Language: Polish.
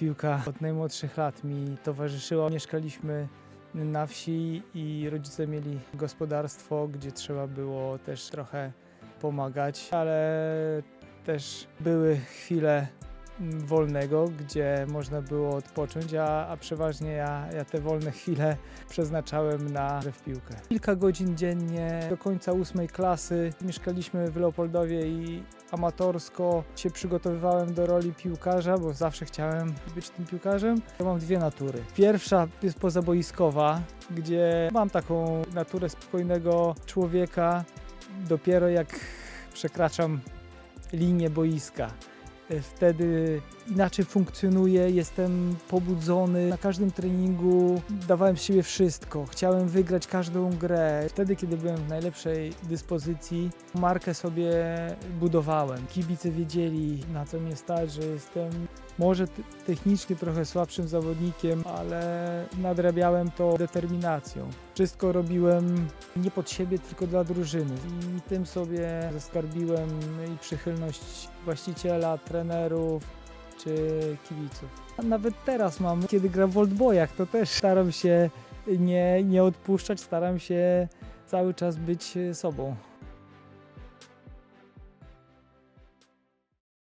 piłka od najmłodszych lat mi towarzyszyła. Mieszkaliśmy na wsi i rodzice mieli gospodarstwo, gdzie trzeba było też trochę pomagać, ale też były chwile wolnego, gdzie można było odpocząć, a, a przeważnie ja, ja te wolne chwile przeznaczałem na grę w piłkę. Kilka godzin dziennie do końca ósmej klasy mieszkaliśmy w Leopoldowie i amatorsko się przygotowywałem do roli piłkarza, bo zawsze chciałem być tym piłkarzem. Ja mam dwie natury. Pierwsza jest pozaboiskowa, gdzie mam taką naturę spokojnego człowieka dopiero jak przekraczam linię boiska. Wtedy inaczej funkcjonuję, jestem pobudzony. Na każdym treningu dawałem z siebie wszystko. Chciałem wygrać każdą grę. Wtedy, kiedy byłem w najlepszej dyspozycji, markę sobie budowałem. Kibice wiedzieli, na co mnie stać, że jestem może technicznie trochę słabszym zawodnikiem, ale nadrabiałem to determinacją. Wszystko robiłem nie pod siebie, tylko dla drużyny. I tym sobie zaskarbiłem i przychylność właściciela, trenerów czy kibiców. A nawet teraz mam, kiedy gram w Oldboyach, to też staram się nie, nie odpuszczać, staram się cały czas być sobą.